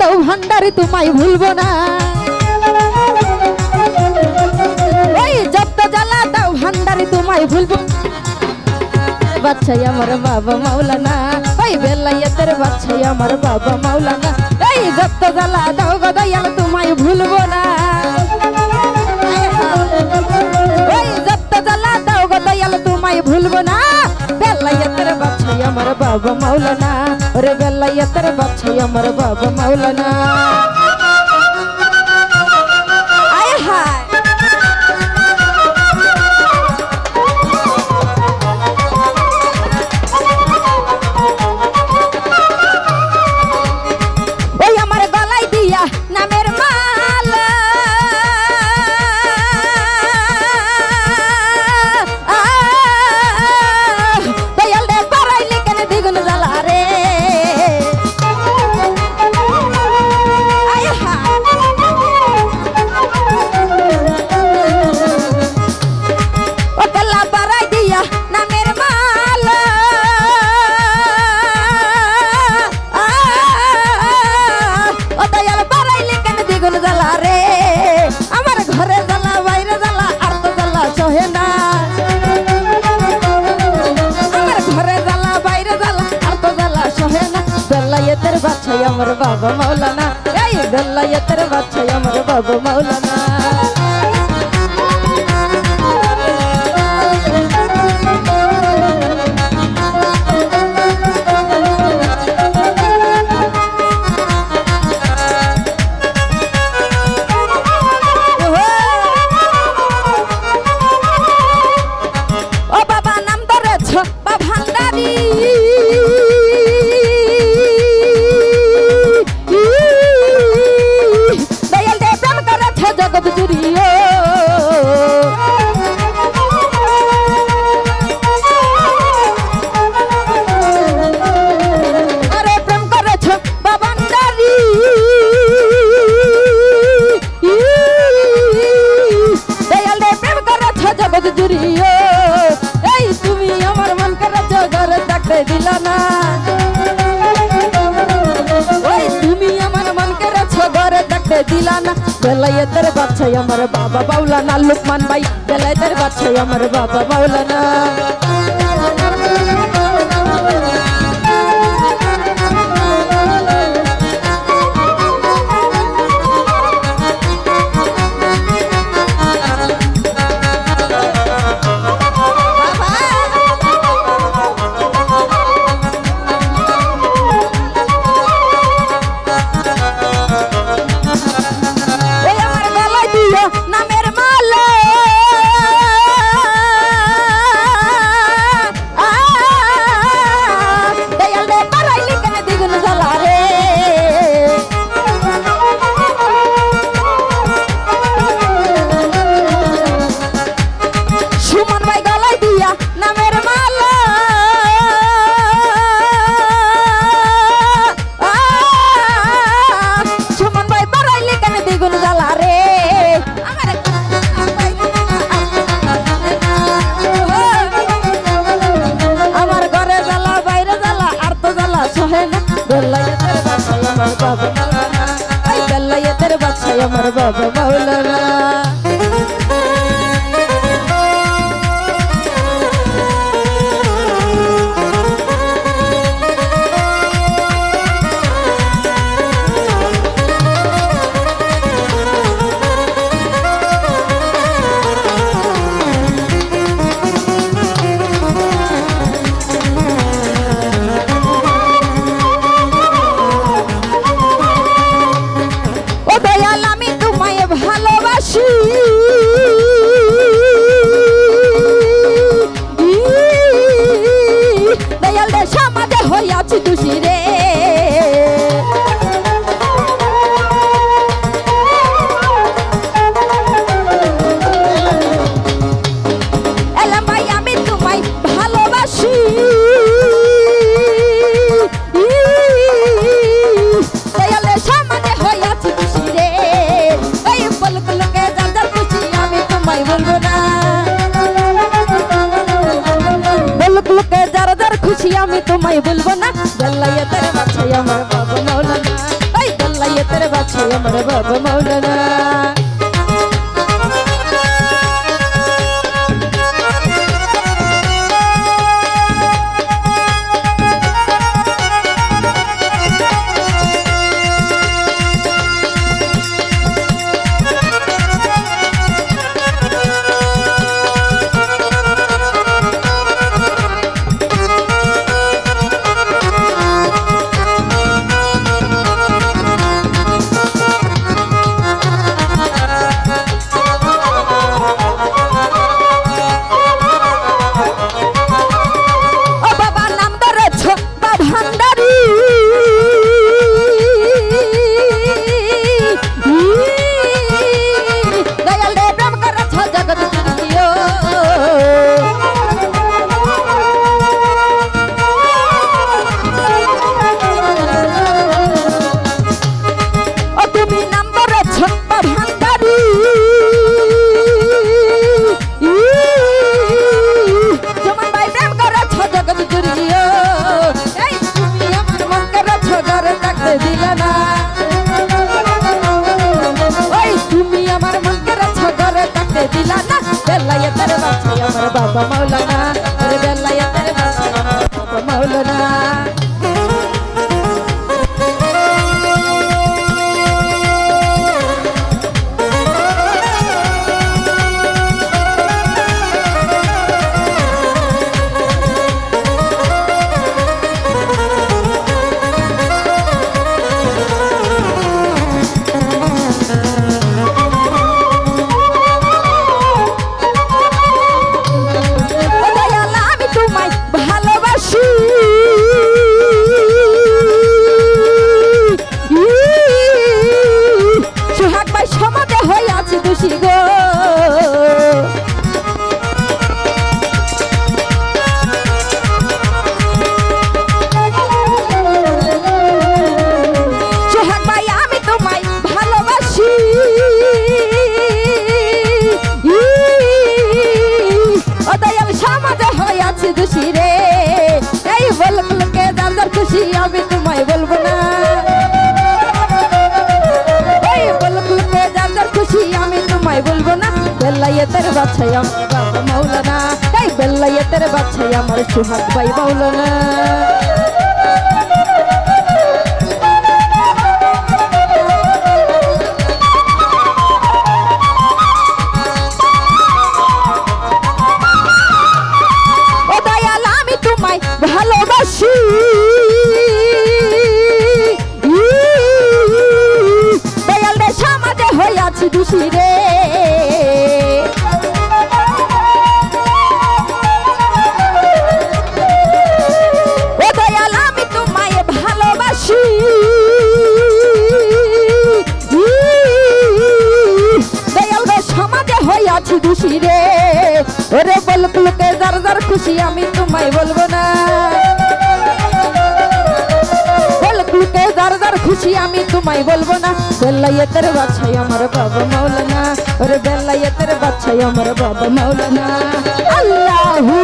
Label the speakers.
Speaker 1: দাও ভান্ডারে, তোমায় ভুলবো না। ওই জব্দ জ্বালা দাও ভান্ডারে, তোমায় ভুলবো বাচ্চাই আমার বাবা মাওলানা, ওই বেলাইয়াতের বাচ্চাই আমার বাবা মাওলানা। এই জব্দ জ্বালা দাও গদাইয়াল তোমায় ভুলবো না। ওই জব্দ জ্বালা দাও গদাইয়াল তোমায় ভুলবো না। বেলাইয়াতের বাচ্চাই আমার বাবা মাওলানা। রে বেলাইয়া তার বাচ্চাই আমার বাবা মাওলানা ಮೌಲಾನ ಏ ಗಲ್ಲ ಎತ್ತರ মাওলানা বেলায়েতের বাদশাহ আমার বাবা মাওলানা লুকমান ভাই বেলায়েতের বাদশাহ আমার বাবা মাওলানা। Baba sushi আমার বাবা মৌলানা এই দল্লাইয়ে তোর বাছি আমার বাবা মৌলানা বেলায়েতের বাছাই আমার বাবা মৌলানা এই বেলায়েতের বাছাই আমার সুহাগ ভাই মৌলানা ওরে বলবুলকে যার যার খুশি আমি তোমায় বলব না। বলবুলকে যার যার খুশি আমি তোমায় বলব না। বেলাইয়েতের বাচ্চাই আমার বাবা মাওলানা। ওরে বেলাইয়েতের বাচ্চাই আমার বাবা মাওলানা। আল্লাহু